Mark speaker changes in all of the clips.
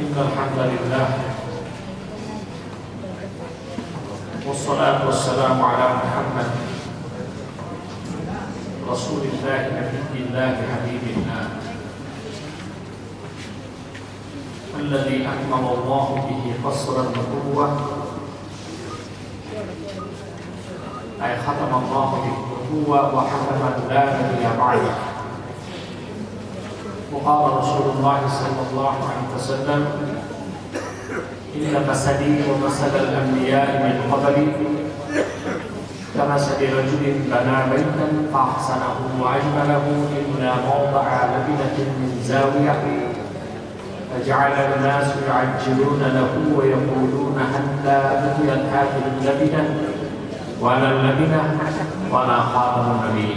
Speaker 1: إن الحمد لله والصلاة والسلام على محمد رسول الله نبي الله حبيب الله الذي أكمل الله به قصر النبوة. أي ختم الله بالنبوة وحكم لا نبي بعده وقال رسول الله صلى الله عليه وسلم إن مثلي ومثل الأنبياء من قبلي كمثل رجل بنى بيتا فأحسنه وأجمله إلا موضع لبنة من زاوية فجعل الناس يعجلون له ويقولون هلا بنيت هذه اللبنة ولا اللبنة ولا خاتم النبي.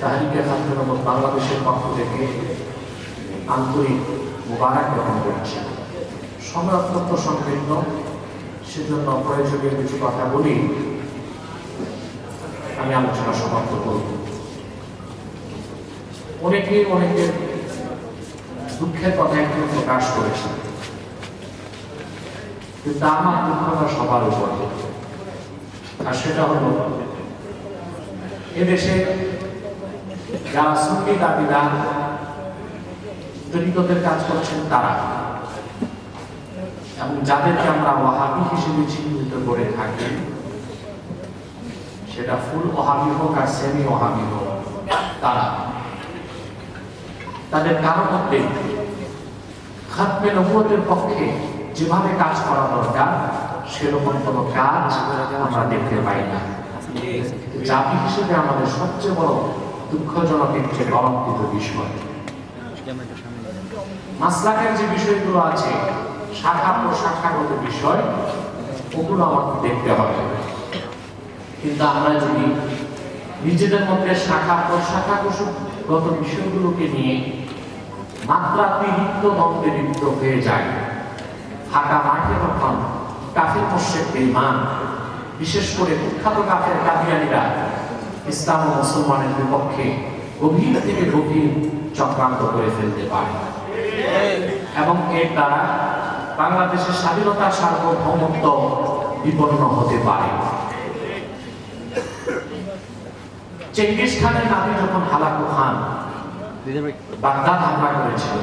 Speaker 1: তাহারিকে খাদ্যনগর বাংলাদেশের পক্ষ থেকে আন্তরিক মোবারক গ্রহণ করছি। সময় অত্যন্ত সংকীর্ণ, সেজন্য প্রয়োজনীয় কিছু কথা বলি। আমি আলোচনা সমাপ্ত করব। অনেকে অনেকের দুঃখের কথা একটু প্রকাশ করেছে। কিন্তু আমার দুঃখটা সবার উপর। আর সেটা হলো, এদেশে যারা সুন্নি দাবিদার দলিতদের কাজ করছেন তারা। এবং যাদেরকে আমরা ওয়াহাবি হিসেবে চিহ্নিত করে থাকি, সেটা ফুল ওহাবি হোক আর সেমি ওহাবি হোক, তারা। তাদের কারও মধ্যে খাতমে নবুয়তের পক্ষে যেভাবে কাজ করা দরকার, সেরকম কোনো কাজ আমরা দেখতে পাই না। জাতি হিসেবে আমাদের সবচেয়ে বড় দুঃখজনক একটি কলঙ্কিত বিষয়। মাসলাকের যে বিষয়গুলো আছে, শাখা প্রশাখাগত বিষয়, ওগুলো আমাকে দেখতে হবে। কিন্তু আমরা যদি নিজেদের মধ্যে শাখা প্রশাখাগত বিষয়গুলোকে নিয়ে মাত্রাতিরিক্ত দ্বন্দ্বে লিপ্ত হয়ে যায় ফাঁকা মাঠে তখন কাফের মোশেক বেমান বিশেষ করে কুখ্যাত কাফের কাদিয়ানিরা ইসলাম মুসলমানের বিপক্ষে গভীর থেকে গভীর চক্রান্ত করে ফেলতে পারে। এবং এর দ্বারা বাংলাদেশের স্বাধীনতা সার্বভৌমত্ব বিপন্ন হতে পারে। চেঙ্গিস খানের নামে যখন হালাকু খান, বাগদাদ হামলা করেছিল,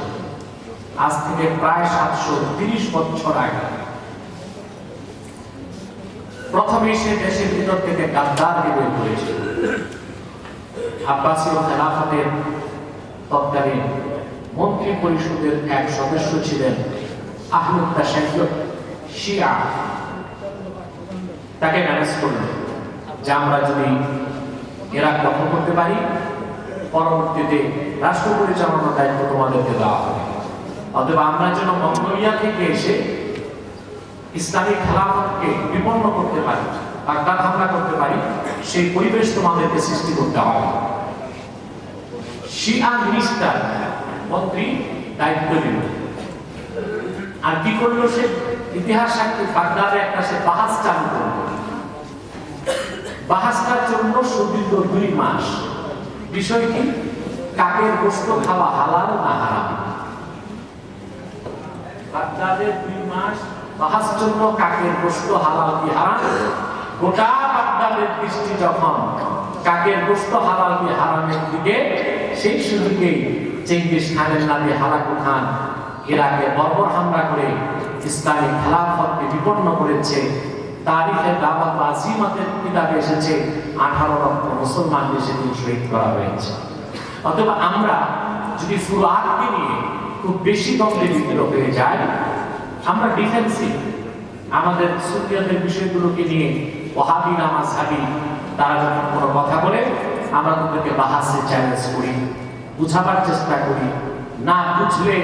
Speaker 1: আজ থেকে প্রায় সাতশো তিরিশ বছর আগে। প্রথমে সে দেশের ভিতর থেকে গাদ্দারকে বের করেছিল। আব্বাসীয় খেলাফতের তৎকালীন মন্ত্রী পরিষদের এক সদস্য ছিলেন আহমদ শিয়া। তাকে ম্যানেজ করল যে আমরা যদি এরা দখল করতে পারি, পরবর্তীতে রাষ্ট্র পরিচালনার দায়িত্ব তোমাদেরকে দেওয়া হবে। অথবা আমরা যেন মঙ্গোলিয়া থেকে এসে ইসলামী খেলাফতকে বিপন্ন করতে পারি, বাগদাদ হামলা করতে পারি, সেই পরিবেশ তোমাদেরকে সৃষ্টি করতে হবে। শিয়া মিনিস্টার মন্ত্রী দায়িত্ব দিল আর কি করল সে? ইতিহাস সাক্ষী, বাগদাদে একটা সে চালু করল। জন্য সুদীর্ঘ দুই মাস। বিষয় কি? কাকের গোস্ত খাওয়া হালাল না হারাম? বাগদাদের দুই মাস বাহাস জন্য কাকের গোস্ত হালাল কি হারাম? গোটা বাগদাদের দৃষ্টি যখন কাকের গোস্ত হালাল কি হারামের দিকে, সেই সুযোগে চেঙ্গিস খানের নামে হালাকু খান ইরাকে বর্বর হামলা করে ইসলামী খেলাফতকে বিপন্ন করেছে। তারিখে দাওয়াত আজিমাতের কিতাবে এসেছে, আঠারো লক্ষ মুসলমানদের সেদিন শহীদ করা হয়েছে। অথবা আমরা যদি ফুরাতকে নিয়ে খুব বেশি দ্বন্দ্বে লিপ্ত হয়ে যায় আমরা ডিফেন্সিভ আমাদের সুফিয়াদের বিষয়গুলোকে নিয়ে ওহাবি নামাজ হাবি তারা যখন কোনো কথা বলে আমরা তাদেরকে বাহাসে চ্যালেঞ্জ করি বুঝাবার চেষ্টা করি। না বুঝলে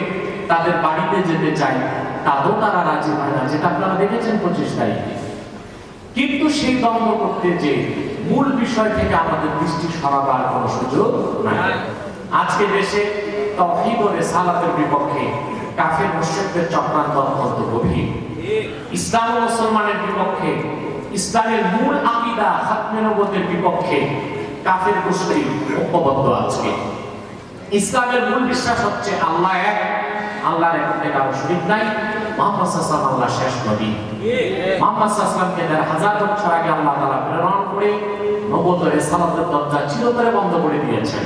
Speaker 1: তাদের বাড়িতে যেতে চাই তাতেও তারা রাজি হয় না যেটা আপনারা দেখেছেন পঁচিশ তারিখে। কিন্তু সেই দ্বন্দ্ব করতে যে মূল বিষয় থেকে আমাদের দৃষ্টি সরাবার কোনো সুযোগ নাই। আজকে দেশে তহিদ ও রেসালাতের বিপক্ষে কাফের মুশ্রিকদের চক্রান্ত অত্যন্ত গভীর। ইসলাম ও মুসলমানের বিপক্ষে, ইসলামের মূল আকিদা খাতমে নবুয়তের বিপক্ষে কাফের গোষ্ঠী ঐক্যবদ্ধ আজকে। ইসলামের মূল বিশ্বাস হচ্ছে আল্লাহ এক, আল্লাহর এক কারও শরীক নাই। মোহাম্মদ সাল্লাল্লাহু আল্লাহ শেষ নবী। মোহাম্মদ সাল্লামকে দেড় হাজার বছর আগে আল্লাহ তাআলা প্রেরণ করে নবুয়ত রিসালাতের দরজা চিরতরে বন্ধ করে দিয়েছেন।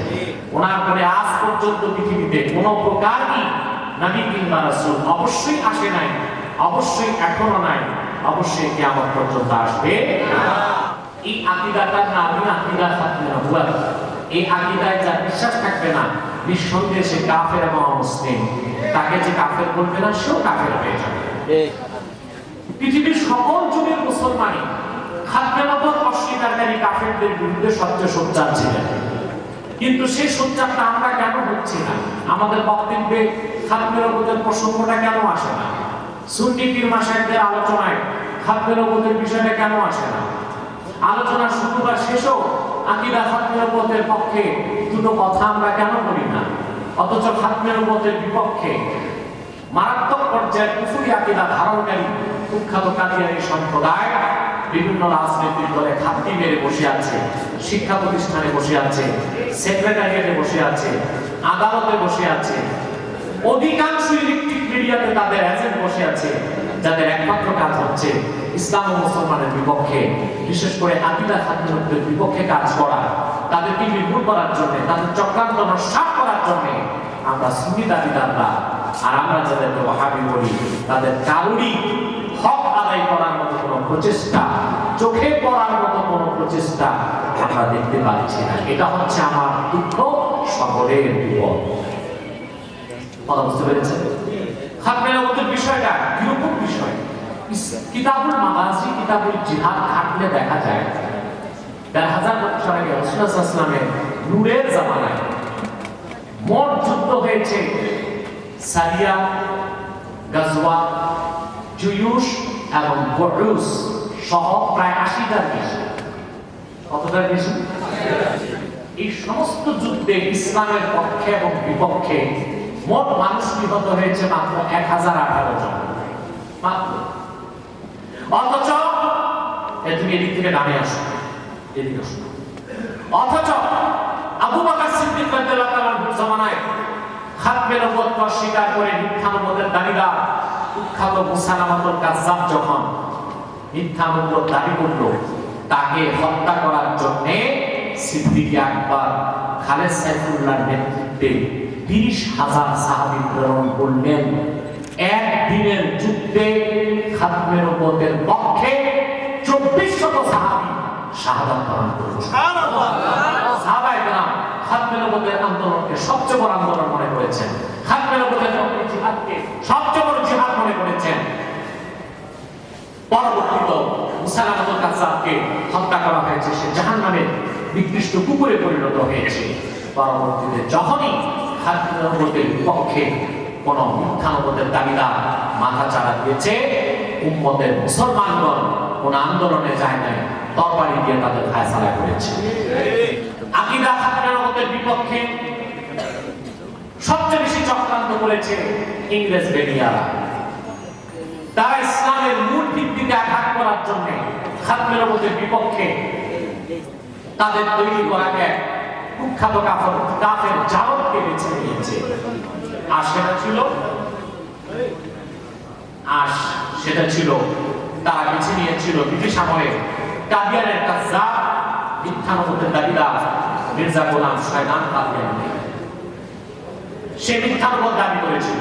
Speaker 1: ওনার পরে আজ পর্যন্ত পৃথিবীতে কোনো প্রকারই নবী কিংবা রাসূল অবশ্যই আসে নাই অবশ্যই এখনও নাই অবশ্যই কিয়ামত পর্যন্ত আসবে না। এই আকিদাটার নামই আকিদা খাতমে নবুয়ত এই আকিদায় যার বিশ্বাস থাকবে না নিঃসন্দেহে সে কাফের এবং অমুসলিম। তাকে যে কাফের বলবে না সেও কাফের হয়ে যাবে। পৃথিবীর সকল যুগের মুসলমানই খাদ্যে নবর অস্বীকারী কাফেরদের বিরুদ্ধে সবচেয়ে সোচ্চার ছিলেন। কিন্তু সেই সোচ্চারটা আমরা কেন হচ্ছি না? আমাদের বক্তব্যে খাদ্যের নবতের প্রসঙ্গটা কেন আসে না? সুন্নি পীর মাসায়কদের আলোচনায় খাদ্যের নবতের বিষয়টা কেন আসে না? আলোচনা শুরু বা শেষও আকিদা খাদ্যের নবতের পক্ষে দুটো কথা আমরা কেন বলি না? অথচ খাদ্যের নবতের বিপক্ষে মারাত্মক পর্যায়ে কুফুরি আকিদা ধারণকারী কুখ্যাত কাদিয়ানি সম্প্রদায় বিভিন্ন রাজনৈতিক দলে খাপটি মেরে বসে আছে, শিক্ষা প্রতিষ্ঠানে বসে আছে সেক্রেটারিয়েটে বসে আছে, আদালতে বসে আছে অধিকাংশ ইলেকট্রিক মিডিয়াতে তাদের এজেন্ট বসে আছে, যাদের একমাত্র কাজ হচ্ছে ইসলাম ও মুসলমানের বিপক্ষে, বিশেষ করে আকিদা খাদ্যের বিপক্ষে কাজ করা, তাদেরকে নির্মূল করার জন্য, তাদের চক্রান্ত নস্বাত করার জন্য আমরা সুন্নি দাবিদাররা, আর আমরা যাদেরকে ওয়াহাবি বলি, তাদের কারুরই হক আদায় করার মতো কোনো প্রচেষ্টা, চোখে পড়ার মতো কোনো প্রচেষ্টা আমরা দেখতে পাচ্ছি না। এটা হচ্ছে আমার দুঃখ, সকলের বিপদ। কথা বুঝতে পেরেছেন? বিষয়টা কীরকম বিষয়। কিতাবুল কিতাবুল জিহাদ দেখা যায়, দেড় হাজার বছর আগে নূরের জামানায় মোট যুদ্ধ হয়েছে। সারিয়া, গাজওয়া, জুয়ুস এবং সহ প্রায় আশিটার বেশি কতটার বেশি এই সমস্ত যুদ্ধে ইসলামের পক্ষে এবং বিপক্ষে মোট মানুষ নিহত হয়েছে মাত্র এক হাজার আঠারো জন। মাত্র। অথচ তুমি এদিক থেকে নামে আসো। এদিকে আসো। অথচ, আবু বকর সিদ্দিক রাদিয়াল্লাহু জামানায় খাতমে অস্বীকার করে মিথ্যা নবুয়তের দাবিদার কুখ্যাত মুসালামাতুল কাজ্জাব যখন মিথ্যা নবুয়ত দাবি করল, তাকে হত্যা করার জন্য সিদ্দিক আকবর খালেদ সাইফুল্লাহর নেতৃত্বে তিরিশ হাজার সাহাবী প্রেরণ করলেন। একদিনের যুদ্ধে খাতমে নবুয়তের পক্ষে চব্বিশ শত সাহাবী শাহাদাত করেছে সাহাবায়ে কেরাম খাতমে আন্দোলনকে সবচেয়ে বড় আন্দোলন মনে করেছেন। খাতমে নবুয়তের পক্ষে জিহাদকে সবচেয়ে বড় জিহাদ মনে করেছেন। পরবর্তীত মুসালামাতুল হত্যা করা হয়েছে সে জাহান্নামে নিকৃষ্ট কুকুরে পরিণত হয়েছে। পরবর্তীতে যখনই নবুয়তের বিপক্ষে কোন মিথ্যা নবুয়তের দাবিদার মাথা চাড়া দিয়েছে। উম্মতের মুসলমানগণ কোন আন্দোলনে যায় নাই, তরবারি দিয়ে তাদের ফায়সালা করেছে। আকিদা খাতমে বিপক্ষে সবচেয়ে বেশি চক্রান্ত করেছে ইংরেজ বেনিয়ারা। তারা ইসলামের মূল ভিত্তিতে আঘাত করার জন্য খাতমে নবুয়তের বিপক্ষে তাদের তৈরি এক কুখ্যাত কাফর, কাফের জারদকে বেছে নিয়েছে। আর সেটা ছিল? আর সেটা ছিল, তারা বেছে নিয়েছিল ব্রিটিশ আমলে কাদিয়ানের কাজ্জাব, মিথ্যা নবুয়তের দাবিদার মির্জা গোলাম শয়তান কাদিয়ানি সে মিথ্যা নবুয়ত দাবি করেছিল।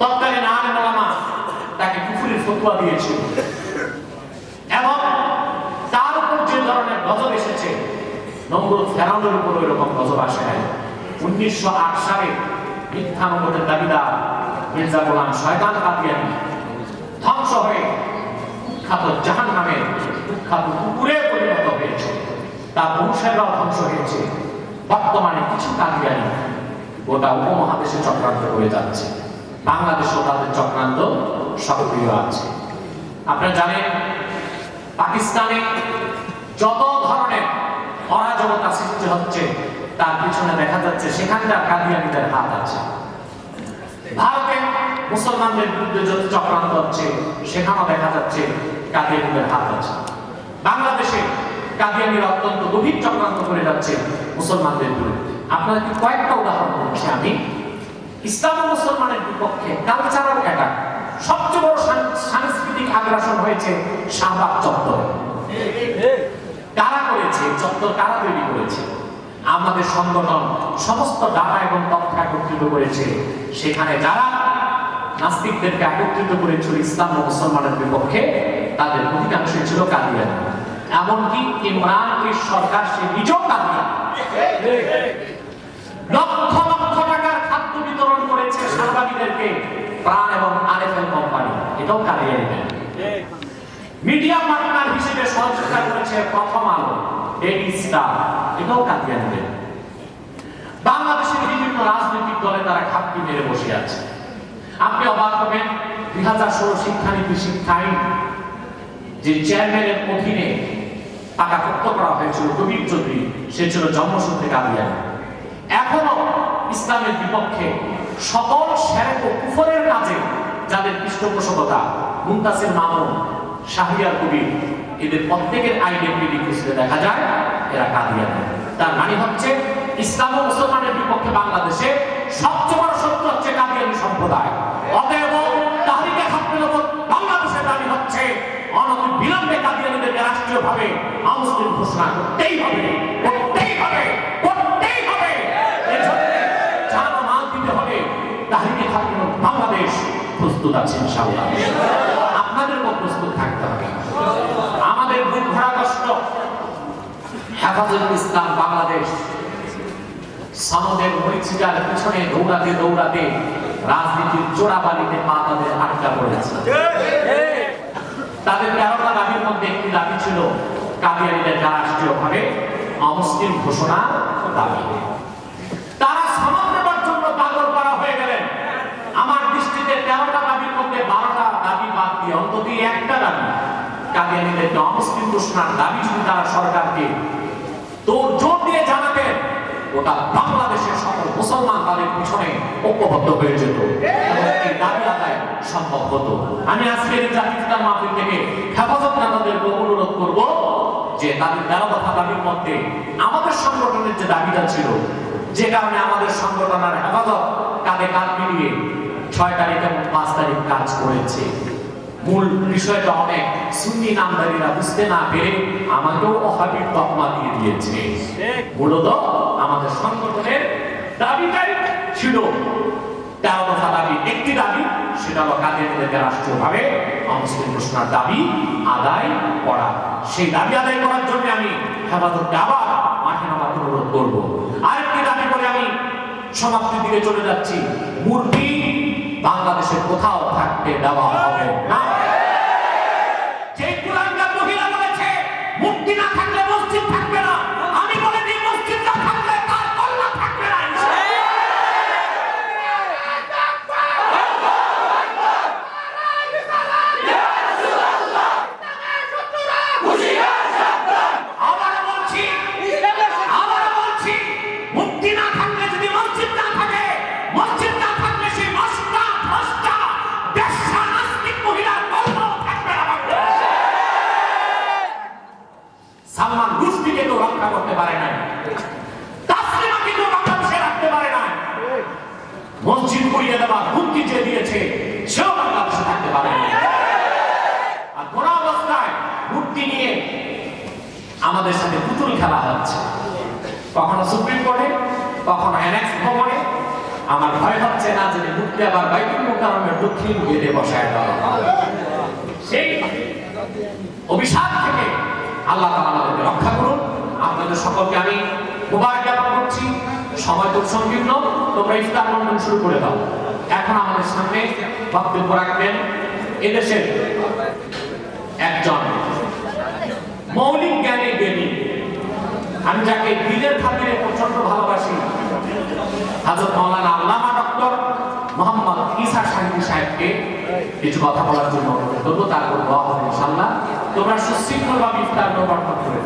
Speaker 1: তৎকালীন আলেম ওলামা তাকে কুফুরির ফতোয়া দিয়েছিল। এবং তার উপর যে ধরনের গজব এসেছে নমরুদ ফেরাউনের উপর ওই রকম আসে নাই। উনিশশো আট সালে মিথ্যা নবুয়তের দাবিদার মির্জা গোলাম শয়তান কাদিয়ানি। ধ্বংস হয়ে কুখ্যাত জাহান নামে কুখ্যাত কুকুরে পরিণত হয়েছে। তার বংশেররাও ধ্বংস হয়েছে। বর্তমানে কিছু কাদিয়ানি গোটা উপমহাদেশে চক্রান্ত করে যাচ্ছে। বাংলাদেশেও তাদের চক্রান্ত সক্রিয় আছে। আপনারা জানেন, পাকিস্তানে যত ধরনের অরাজকতা সৃষ্টি হচ্ছে, তার পিছনে দেখা যাচ্ছে সেখানকার কাদিয়ানিদের হাত আছে। ভারতে মুসলমানদের বিরুদ্ধে যত চক্রান্ত হচ্ছে, সেখানেও দেখা যাচ্ছে কাদিয়ানিদের হাত আছে। বাংলাদেশে কাদিয়ানিরা অত্যন্ত গভীর চক্রান্ত করে যাচ্ছে মুসলমানদের বিরুদ্ধে। আপনাদেরকে কয়েকটা উদাহরণ দিচ্ছি আমি? ইসলাম মুসলমানের বিপক্ষে কালচারাল অ্যাটাক সবচেয়ে বড় সাংস্কৃতিক আগ্রাসন হয়েছে শাহবাগ চত্বরে। কারা করেছে? চত্বর কারা তৈরি করেছে? আমাদের সংগঠন সমস্ত ডাটা এবং তথ্য একত্রিত করেছে। সেখানে যারা নাস্তিকদেরকে একত্রিত করেছিল ইসলাম ও মুসলমানের বিপক্ষে, তাদের অধিকাংশই ছিল কাদিয়ান। এমনকি ইমরান সরকার সে নিজেও কাদিয়ানি লক্ষ লক্ষ টাকার খাদ্য বিতরণ করেছে সাংবাদিকদেরকে প্রাণ এবং আরএফএল কোম্পানি এটাও কাদিয়ানি মিডিয়া পার্টনার সহযোগিতা করেছে প্রথম আলো ডেইলি স্টার এটাও কাদিয়ানিদের বাংলাদেশের বিভিন্ন রাজনৈতিক দলে তারা খাপটি মেরে বসে আছে। আপনি অবাক হবেন, দুই হাজার ষোলো শিক্ষানীতি শিক্ষা আইন যে চেয়ারম্যানের অধীনে পাকাপোক্ত করা হয়েছিল কবির চৌধুরী, সে ছিল জন্মসূত্রে কাদিয়ানি এখনও ইসলামের বিপক্ষে সকল শ্যারেক ও কুফরের কাজে যাদের পৃষ্ঠপোষকতা মুমতাসির মামুন শাহরিয়ার কবির এদের প্রত্যেকের আইডেন্টিটি খুঁজতে দেখা যায়, এরা কাদিয়ানি। তার মানে হচ্ছে, ইসলাম ও মুসলমানের বিপক্ষে বাংলাদেশে সবচেয়ে বড় শত্রু হচ্ছে কাদিয়ানি সম্প্রদায়। অতএব বাংলাদেশের দাবি হচ্ছে অনতি বিলম্বে কাদিয়ানিদেরকে রাষ্ট্রীয়ভাবে আমুসলিম ঘোষণা করতেই হবে করতেই হবে দিতে হবে বাংলাদেশ প্রস্তুত আছে, ইনশাআল্লাহ আপনাদেরও প্রস্তুত থাকতে হবে আমাদের বুক ভরা কষ্ট হেফাজত ইসলাম বাংলাদেশ। সনদের মরিচিকার পিছনে দৌড়াতে দৌড়াতে রাজনীতির চোরাবালিতে পা তাদের আটকা পড়েছে। তাদের তেরোটা দাবির মধ্যে একটি দাবি ছিল কাদিয়ানিদের রাষ্ট্রীয়ভাবে অমুসলিম ঘোষণা দাবি। তারা নেবার জন্য পাগল করা হয়ে গেলেন। আমার দৃষ্টিতে তেরোটা দাবির মধ্যে বারোটা দাবি বাদ দিয়ে অন্তত একটা দাবি কাদিয়ানিদেরকে অমুসলিম ঘোষণার দাবি যদি তারা সরকারকে জোর দিয়ে জানাতেন ওটা বাংলাদেশের সকল মুসলমান তাদের পিছনে ঐক্যবদ্ধ হয়ে যেত। সম্ভব হতো। আমি আজকে এই জাতীয় ইফতার মাহফিল থেকে হেফাজত নেতাদেরকে অনুরোধ করব যে তাদের তেরো দফা দাবির মধ্যে আমাদের সংগঠনের যে দাবিটা ছিল, যে কারণে আমাদের সংগঠন আর হেফাজত কাঁধে কাঁধ মিলিয়ে ছয় তারিখ এবং পাঁচ তারিখ কাজ করেছে। মূল বিষয়টা অনেক সুন্নি নামদারিরা বুঝতে না পেরে আমাকেও অহাবির তকমা দিয়ে দিয়েছে। মূলত আমাদের সংগঠনের দাবিটাই ছিল তেরো দফা দাবি। একটি দাবি, সেটা হলো রাষ্ট্রীয়ভাবে অমুসলিম ঘোষণার দাবি আদায় করা। সেই দাবি আদায় করার জন্য আমি হেফাজতকে আবার মাঠে নামার অনুরোধ করব। আরেকটি দাবি করে আমি সমাপ্তির দিকে চলে যাচ্ছি। মূর্তি কোথাও থাকতে দেওয়া হবে না। আমার ভয় হচ্ছে না যে মূর্তি আবার বাইতুল মোকারমের দক্ষিণ গেটে বসায় দেওয়া সেই অভিশাপ থেকে আল্লাহ তাআলা আমাদেরকে রক্ষা করুন। আপনাদের সকলকে আমি মুবারক জ্ঞাপন করছি। সময় তো সংকীর্ণ। তোমরা ইফতার মন্ডল শুরু করে দাও। এখন আমাদের সামনে বক্তব্য রাখবেন এদেশের একজন মৌলিক জ্ঞানে জ্ঞানী আমি যাকে দিনের খাতিরে প্রচণ্ড ভালোবাসি হাজরত মাওলানা কিছু কথা বলার জন্য করব তারপর ইনশাআল্লাহ। তোমরা সুশৃঙ্খলভাবে ইফতার গ্রহণ করে